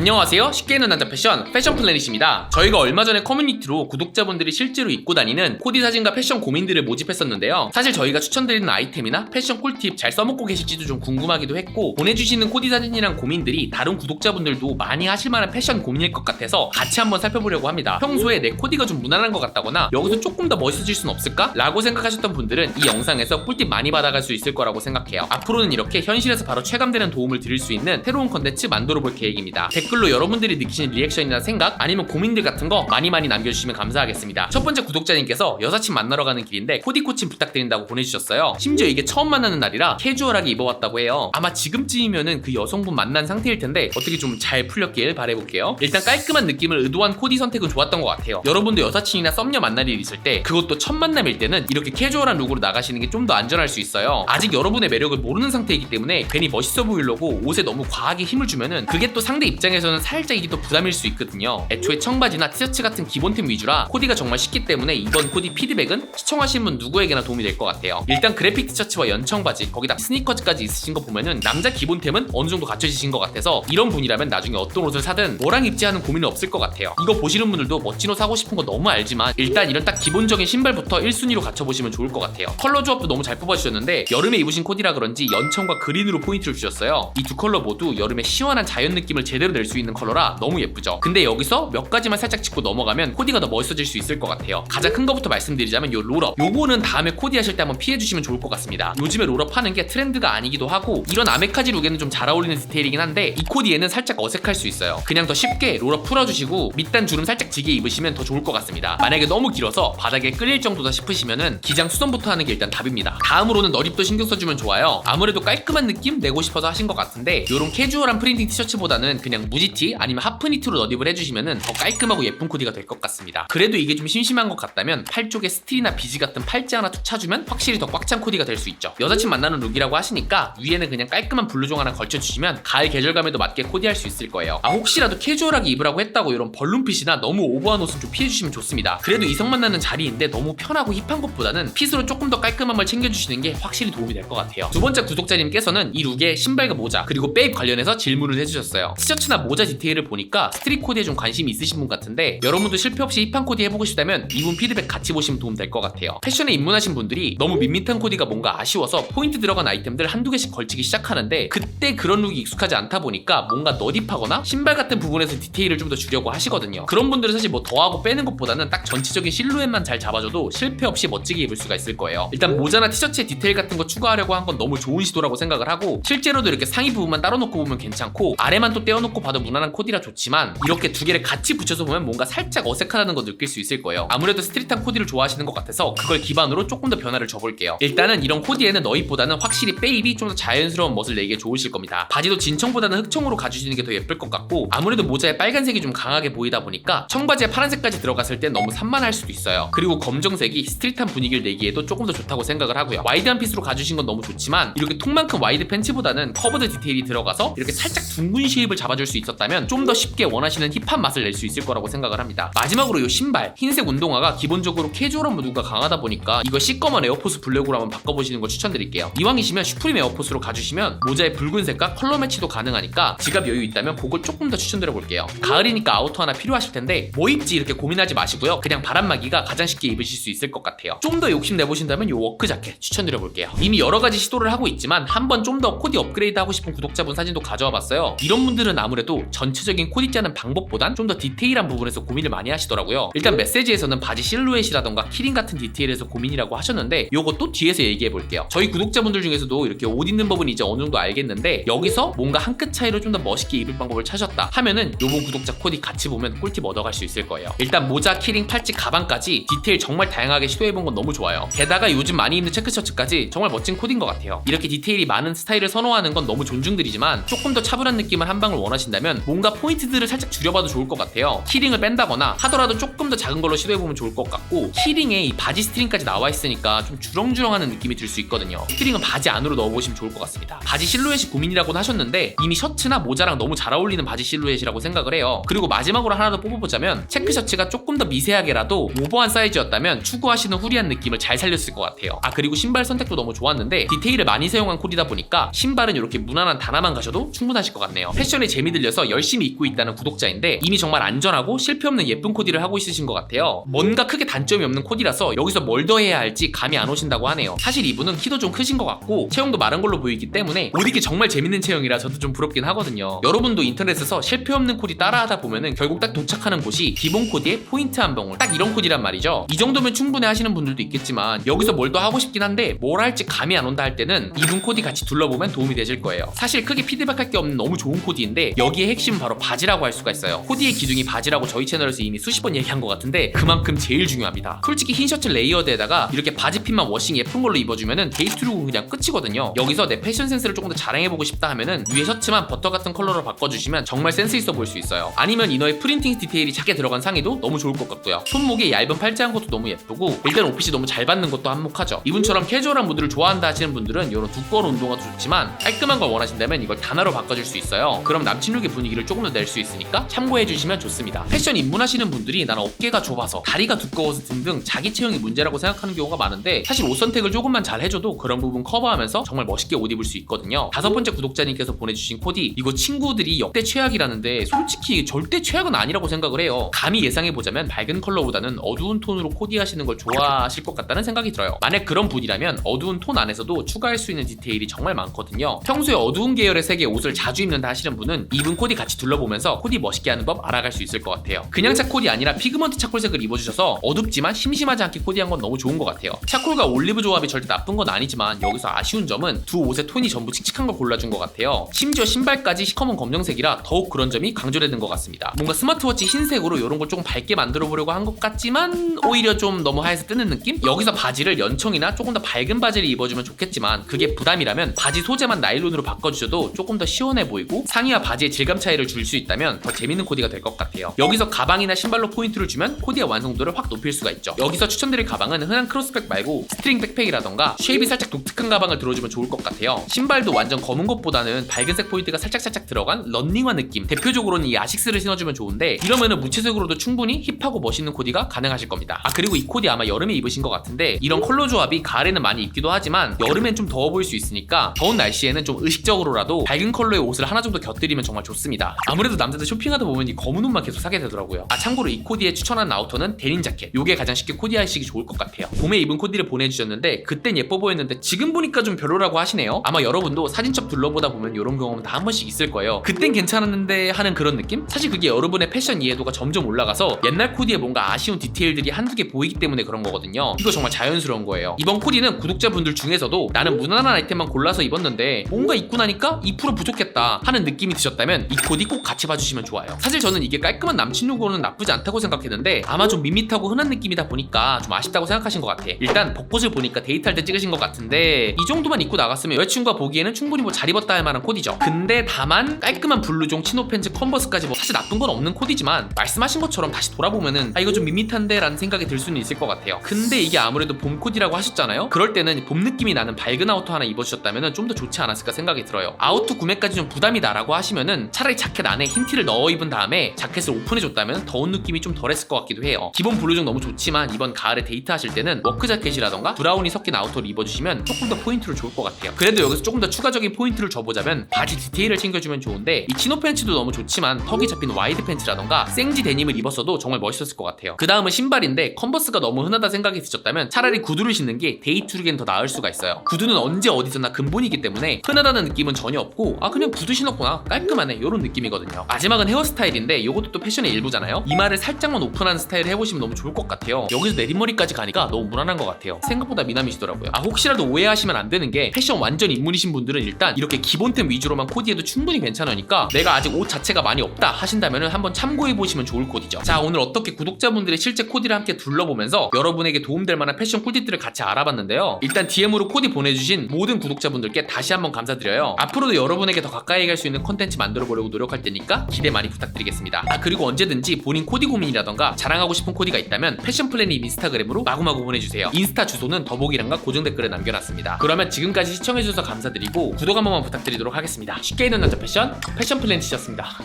안녕하세요. 쉽게 입는 남자 패션 패션 플래닛입니다. 저희가 얼마 전에 커뮤니티로 구독자분들이 실제로 입고 다니는 코디 사진과 패션 고민들을 모집했었는데요. 사실 저희가 추천드리는 아이템이나 패션 꿀팁 잘 써먹고 계실지도 좀 궁금하기도 했고 보내주시는 코디 사진이랑 고민들이 다른 구독자분들도 많이 하실 만한 패션 고민일 것 같아서 같이 한번 살펴보려고 합니다. 평소에 내 코디가 좀 무난한 것 같다거나 여기서 조금 더 멋있어질 순 없을까? 라고 생각하셨던 분들은 이 영상에서 꿀팁 많이 받아갈 수 있을 거라고 생각해요. 앞으로는 이렇게 현실에서 바로 체감되는 도움을 드릴 수 있는 새로운 컨텐츠 만들어 볼 계획입니다. 댓글로 여러분들이 느끼시는 리액션이나 생각 아니면 고민들 같은 거 많이 많이 남겨주시면 감사하겠습니다. 첫 번째 구독자님께서 여사친 만나러 가는 길인데 코디 코칭 부탁드린다고 보내주셨어요. 심지어 이게 처음 만나는 날이라 캐주얼하게 입어왔다고 해요. 아마 지금쯤이면은 그 여성분 만난 상태일 텐데 어떻게 좀 잘 풀렸길 바래볼게요. 일단 깔끔한 느낌을 의도한 코디 선택은 좋았던 것 같아요. 여러분도 여사친이나 썸녀 만날 일 있을 때 그것도 첫 만남일 때는 이렇게 캐주얼한 룩으로 나가시는 게 좀 더 안전할 수 있어요. 아직 여러분의 매력을 모르는 상태이기 때문에 괜히 멋있어 보이려고 옷에 너무 과하게 힘을 주면은 그게 또 상대 입장에서 는 살짝 이게 또 부담일 수 있거든요. 애초에 청바지나 티셔츠 같은 기본템 위주라 코디가 정말 쉽기 때문에 이번 코디 피드백은 시청하신 분 누구에게나 도움이 될 것 같아요. 일단 그래픽 티셔츠와 연청바지 거기다 스니커즈까지 있으신 거 보면은 남자 기본템은 어느 정도 갖춰지신 것 같아서 이런 분이라면 나중에 어떤 옷을 사든 뭐랑 입지 하는 고민은 없을 것 같아요. 이거 보시는 분들도 멋진 옷 사고 싶은 거 너무 알지만 일단 이런 딱 기본적인 신발부터 1순위로 갖춰보시면 좋을 것 같아요. 컬러 조합도 너무 잘 뽑아주셨는데 여름에 입으신 코디라 그런지 연청과 그린으로 포인트를 주셨어요. 이 두 컬러 모두 여름에 시원한 자연 느낌을 제대로 낼수 있는 컬러라 너무 예쁘죠. 근데 여기서 몇 가지만 살짝 짚고 넘어가면 코디가 더 멋있어질 수 있을 것 같아요. 가장 큰 거부터 말씀드리자면 요 롤업. 요거는 다음에 코디 하실 때 한번 피해 주시면 좋을 것 같습니다. 요즘에 롤업 하는 게 트렌드가 아니기도 하고 이런 아메카지 룩에는 좀 잘 어울리는 디테일이긴 한데 이 코디에는 살짝 어색할 수 있어요. 그냥 더 쉽게 롤업 풀어주시고 밑단 주름 살짝 지게 입으시면 더 좋을 것 같습니다. 만약에 너무 길어서 바닥에 끌릴 정도다 싶으시면은 기장 수선부터 하는 게 일단 답입니다. 다음으로는 너립도 신경 써주면 좋아요. 아무래도 깔끔한 느낌 내고 싶어서 하신 것 같은데 이런 캐주얼한 프린팅 티셔츠보다는 그냥 무지티 아니면 하프니트로 너립을 해주시면은 더 깔끔하고 예쁜 코디가 될 것 같습니다. 그래도 이게 좀 심심한 것 같다면 팔 쪽에 스틸이나 비지 같은 팔찌 하나 툭 차주면 확실히 더 꽉 찬 코디가 될 수 있죠. 여자친 만나는 룩이라고 하시니까 위에는 그냥 깔끔한 블루종 하나 걸쳐주시면 가을 계절감에도 맞게 코디할 수 있을 거예요. 아 혹시라도 캐주얼하게 입으라고 했다고 이런 벌룬핏이나 너무 오버한 옷은 좀 피해주시면 좋습니다. 그래도 이성 만나는 자리인데 너무 편하고 힙한 것보다는 핏으로 조금 더 깔끔함을 챙겨주시는 게 확실히 도움이 될 것 같아요. 두 번째 구독자님께서는 이 룩에 신발과 모자 그리고 백 관련해서 질문을 해주셨어요. 티셔츠나 모자 디테일을 보니까 스트릿 코디에 좀 관심이 있으신 분 같은데 여러분도 실패 없이 힙한 코디 해보고 싶다면 이분 피드백 같이 보시면 도움 될 것 같아요. 패션에 입문하신 분들이 너무 밋밋한 코디가 뭔가 아쉬워서 포인트 들어간 아이템들 한두 개씩 걸치기 시작하는데 그때 그런 룩이 익숙하지 않다 보니까 뭔가 너딥하거나 신발 같은 부분에서 디테일을 좀 더 주려고 하시거든요. 그런 분들은 사실 뭐 더하고 빼는 것보다는 딱 전체적인 실루엣만 잘 잡아줘도 실패 없이 멋지게 입을 수가 있을 거예요. 일단 모자나 티셔츠에 디테일 같은 거 추가하려고 한 건 너무 좋은 시도라고 생각을 하고 실제로도 이렇게 상의 부분만 따로 놓고 보면 괜찮고 아래만 또 떼어놓고 봐도 무난한 코디라 좋지만 이렇게 두 개를 같이 붙여서 보면 뭔가 살짝 어색하다는 거 느낄 수 있을 거예요. 아무래도 스트릿한 코디를 좋아하시는 것 같아서 그걸 기반으로 조금 더 변화를 줘볼게요. 일단은 이런 코디에는 너입보다는 확실히 베이비 좀 더 자연스러운 멋을 내기에 좋으실 겁니다. 바지도 진청보다는 흑청으로 가주시는 게 더 예쁠 것 같고 아무래도 모자에 빨간색이 좀 강하게 보이다 보니까 청바지에 파란색까지 들어갔을 땐 너무 산만할 수도 있어요. 그리고 검정색이 스트릿한 분위기를 내기에도 조금 더 좋다고 생각을 하고요. 와이드한 핏으로 가주신 건 너무 좋지만 이렇게 통만큼 와이드 팬츠보다는 커브드 디테일이 들어가서 이렇게 살짝 둥근 쉐입을 잡아줄 수 있었다면 좀 더 쉽게 원하시는 힙한 맛을 낼 수 있을 거라고 생각을 합니다. 마지막으로 이 신발 흰색 운동화가 기본적으로 캐주얼한 무드가 강하다 보니까 이거 시꺼먼 에어포스 블랙으로 한번 바꿔보시는 걸 추천드릴게요. 이왕이시면 슈프림 에어포스로 가주시면 모자의 붉은 색과 컬러 매치도 가능하니까 지갑 여유 있다면 그걸 조금 더 추천드려 볼게요. 가을이니까 아우터 하나 필요하실 텐데 뭐 입지 이렇게 고민하지 마시고요. 그냥 바람막이가 가장 쉽게 입으실 수 있을 것 같아요. 좀 더 욕심 내보신다면 이 워크 자켓 추천드려 볼게요. 이미 여러 가지 시도를 하고 있지만 한번 좀 더 코디 업그레이드 하고 싶은 구독자분 사진도 가져와 봤어요. 이런 분들은 아무래도 전체적인 코디 짜는 방법보단 좀 더 디테일한 부분에서 고민을 많이 하시더라고요. 일단 메시지에서는 바지 실루엣이라던가 키링 같은 디테일에서 고민이라고 하셨는데 또 뒤에서 얘기해 볼게요. 저희 구독자분들 중에서도 이렇게 옷 입는 법은 이제 어느 정도 알겠는데 여기서 뭔가 한 끗 차이로 좀 더 멋있게 입을 방법을 찾았다 하면은 요번 구독자 코디 같이 보면 꿀팁 얻어갈 수 있을 거예요. 일단 모자, 키링, 팔찌, 가방까지 디테일 정말 다양하게 시도해본 건 너무 좋아요. 게다가 요즘 많이 입는 체크 셔츠까지 정말 멋진 코디인 것 같아요. 이렇게 디테일이 많은 스타일을 선호하는 건 너무 존중드리지만 조금 더 차분한 느낌을 한 방울 원 하신다면 뭔가 포인트들을 살짝 줄여봐도 좋을 것 같아요. 키링을 뺀다거나 하더라도 조금 더 작은 걸로 시도해보면 좋을 것 같고 키링에 이 바지 스트링까지 나와 있으니까 좀 주렁주렁하는 느낌이 들 수 있거든요. 스트링은 바지 안으로 넣어보시면 좋을 것 같습니다. 바지 실루엣이 고민이라고 하셨는데 이미 셔츠나 모자랑 너무 잘 어울리는 바지 실루엣이라고 생각을 해요. 그리고 마지막으로 하나 더 뽑아보자면 체크 셔츠가 조금 더 미세하게라도 오버한 사이즈였다면 추구하시는 후리한 느낌을 잘 살렸을 것 같아요. 아 그리고 신발 선택도 너무 좋았는데 디테일을 많이 사용한 코디다 보니까 신발은 이렇게 무난한 단화만 가셔도 충분하실 것 같네요. 패션에 재미 들려 들여서 열심히 입고 있다는 구독자인데 이미 정말 안전하고 실패 없는 예쁜 코디를 하고 있으신 것 같아요. 뭔가 크게 단점이 없는 코디라서 여기서 뭘 더 해야 할지 감이 안 오신다고 하네요. 사실 이분은 키도 좀 크신 것 같고 체형도 마른 걸로 보이기 때문에 옷 입기 정말 재밌는 체형이라 저도 좀 부럽긴 하거든요. 여러분도 인터넷에서 실패 없는 코디 따라하다 보면은 결국 딱 도착하는 곳이 기본 코디의 포인트 한 방울 딱 이런 코디란 말이죠. 이 정도면 충분히 하시는 분들도 있겠지만 여기서 뭘 더 하고 싶긴 한데 뭘 할지 감이 안 온다 할 때는 이분 코디 같이 둘러보면 도움이 되실 거예요. 사실 크게 피드백할 게 없는 너무 좋은 코디인데 여기에 핵심은 바로 바지라고 할 수가 있어요. 코디의 기둥이 바지라고 저희 채널에서 이미 수십 번 얘기한 것 같은데 그만큼 제일 중요합니다. 솔직히 흰 셔츠 레이어드에다가 이렇게 바지핀만 워싱 예쁜 걸로 입어주면은 데이트룩은 그냥 끝이거든요. 여기서 내 패션 센스를 조금 더 자랑해보고 싶다 하면은 위에 셔츠만 버터 같은 컬러로 바꿔주시면 정말 센스 있어 보일 수 있어요. 아니면 이너에 프린팅 디테일이 작게 들어간 상의도 너무 좋을 것 같고요. 손목에 얇은 팔찌 한 것도 너무 예쁘고 일단 옷핏이 너무 잘 받는 것도 한몫하죠. 이분처럼 캐주얼한 무드를 좋아한다 하시는 분들은 이런 두꺼운 운동화도 좋지만 깔끔한 걸 원하신다면 이걸 단화로 바꿔줄 수 있어요. 그럼 남친룩 의 분위기를 조금 더낼수 있으니까 참고해 주시면 좋습니다. 패션 입문하시는 분들이 나는 어깨가 좁아서 다리가 두꺼워서 등등 자기 체형이 문제라고 생각하는 경우가 많은데 사실 옷 선택을 조금만 잘 해줘도 그런 부분 커버하면서 정말 멋있게 옷 입을 수 있거든요. 다섯 번째 구독자님께서 보내주신 코디 이거 친구들이 역대 최악이라는데 솔직히 절대 최악은 아니라고 생각을 해요. 감히 예상해 보자면 밝은 컬러보다는 어두운 톤으로 코디하시는 걸 좋아하실 것 같다는 생각이 들어요. 만약 그런 분이라면 어두운 톤 안에서도 추가할 수 있는 디테일이 정말 많거든요. 평소에 어두운 계열의 색의 옷을 자주 입는다 하시는 분은 입은 코디 같이 둘러보면서 코디 멋있게 하는 법 알아갈 수 있을 것 같아요. 그냥 차 코디 아니라 피그먼트 차콜색을 입어주셔서 어둡지만 심심하지 않게 코디한 건 너무 좋은 것 같아요. 차콜과 올리브 조합이 절대 나쁜 건 아니지만 여기서 아쉬운 점은 두 옷의 톤이 전부 칙칙한 걸 골라준 것 같아요. 심지어 신발까지 시커먼 검정색이라 더욱 그런 점이 강조되는 것 같습니다. 뭔가 스마트워치 흰색으로 이런 걸 조금 밝게 만들어 보려고 한 것 같지만 오히려 좀 너무 하얘서 뜨는 느낌? 여기서 바지를 연청이나 조금 더 밝은 바지를 입어주면 좋겠지만 그게 부담이라면 바지 소재만 나일론으로 바꿔주셔도 조금 더 시원해 보이고 상의와 바지의 질감 차이를 줄 수 있다면 더 재밌는 코디가 될 것 같아요. 여기서 가방이나 신발로 포인트를 주면 코디의 완성도를 확 높일 수가 있죠. 여기서 추천드릴 가방은 흔한 크로스백 말고 스트링 백팩이라던가 쉐입이 살짝 독특한 가방을 들어주면 좋을 것 같아요. 신발도 완전 검은 것보다는 밝은색 포인트가 살짝살짝 들어간 런닝화 느낌. 대표적으로는 이 아식스를 신어주면 좋은데 이러면은 무채색으로도 충분히 힙하고 멋있는 코디가 가능하실 겁니다. 아 그리고 이 코디 아마 여름에 입으신 것 같은데 이런 컬러 조합이 가을에는 많이 입기도 하지만 여름엔 좀 더워 보일 수 있으니까 더운 날씨에는 좀 의식적으로라도 밝은 컬러의 옷을 하나 정도 곁들이면 정말 좋 습니다. 아무래도 남자들 쇼핑하다 보면 이 검은 옷만 계속 사게 되더라고요. 아 참고로 이 코디에 추천한 아우터는 데님 자켓. 요게 가장 쉽게 코디하시기 좋을 것 같아요. 봄에 입은 코디를 보내주셨는데 그땐 예뻐 보였는데 지금 보니까 좀 별로라고 하시네요. 아마 여러분도 사진첩 둘러보다 보면 이런 경험은 다 한 번씩 있을 거예요. 그땐 괜찮았는데 하는 그런 느낌? 사실 그게 여러분의 패션 이해도가 점점 올라가서 옛날 코디에 뭔가 아쉬운 디테일들이 한두 개 보이기 때문에 그런 거거든요. 이거 정말 자연스러운 거예요. 이번 코디는 구독자분들 중에서도 나는 무난한 아이템만 골라서 입었는데 뭔가 입고 나니까 2% 부족했다 하는 느낌이 드셨다면 이 코디 꼭 같이 봐주시면 좋아요. 사실 저는 이게 깔끔한 남친룩으로는 나쁘지 않다고 생각했는데 아마 좀 밋밋하고 흔한 느낌이다 보니까 좀 아쉽다고 생각하신 것 같아. 일단 벚꽃을 보니까 데이트할 때 찍으신 것 같은데 이 정도만 입고 나갔으면 여자친구가 보기에는 충분히 뭐 잘 입었다 할 만한 코디죠. 근데 다만 깔끔한 블루종 치노 팬츠 컨버스까지 뭐 사실 나쁜 건 없는 코디지만 말씀하신 것처럼 다시 돌아보면은 아 이거 좀 밋밋한데 라는 생각이 들 수는 있을 것 같아요. 근데 이게 아무래도 봄 코디라고 하셨잖아요. 그럴 때는 봄 느낌이 나는 밝은 아우터 하나 입어주셨다면 좀 더 좋지 않았을까 생각이 들어요. 아우터 구매까지 좀 부담이다라고 하시면은 차라리 자켓 안에 흰 티를 넣어 입은 다음에 자켓을 오픈해줬다면 더운 느낌이 좀 덜했을 것 같기도 해요. 기본 블루종 너무 좋지만 이번 가을에 데이트 하실 때는 워크 자켓이라던가 브라운이 섞인 아우터를 입어주시면 조금 더 포인트를 줄것 같아요. 그래도 여기서 조금 더 추가적인 포인트를 줘보자면 바지 디테일을 챙겨주면 좋은데 이 치노 팬츠도 너무 좋지만 턱이 잡힌 와이드 팬츠라던가 생지 데님을 입었어도 정말 멋있었을 것 같아요. 그 다음은 신발인데 컨버스가 너무 흔하다 생각이 드셨다면 차라리 구두를 신는 게 데이트룩엔 더 나을 수가 있어요. 구두는 언제 어디서나 근본이기 때문에 흔하다는 느낌은 전혀 없고 아 그냥 구두 신었구나 깔끔하네 이런 느낌이거든요. 마지막은 헤어스타일인데 이것도 또 패션의 일부잖아요. 이마를 살짝만 오픈하는 스타일 해보시면 너무 좋을 것 같아요. 여기서 내리머리까지 가니까 너무 무난한 것 같아요. 생각보다 미남이시더라고요. 아 혹시라도 오해하시면 안 되는 게 패션 완전 입문이신 분들은 일단 이렇게 기본템 위주로만 코디해도 충분히 괜찮으니까 내가 아직 옷 자체가 많이 없다 하신다면 한번 참고해 보시면 좋을 코디죠. 자 오늘 어떻게 구독자분들의 실제 코디를 함께 둘러보면서 여러분에게 도움될 만한 패션 꿀팁들을 같이 알아봤는데요. 일단 DM으로 코디 보내주신 모든 구독자분들께 다시 한번 감사드려요. 앞으로도 여러분에게 더 가까이 갈 수 있는 컨텐츠 만들어 보려고 노력할 테니까 기대 많이 부탁드리겠습니다. 아 그리고 언제든지 본인 코디 고민이라던가 자랑하고 싶은 코디가 있다면 패션 플래닛 인스타그램으로 마구마구 보내주세요. 인스타 주소는 더보기란과 고정 댓글에 남겨놨습니다. 그러면 지금까지 시청해주셔서 감사드리고 구독 한 번만 부탁드리도록 하겠습니다. 쉽게 입는 남자 패션 패션 플래닛이었습니다.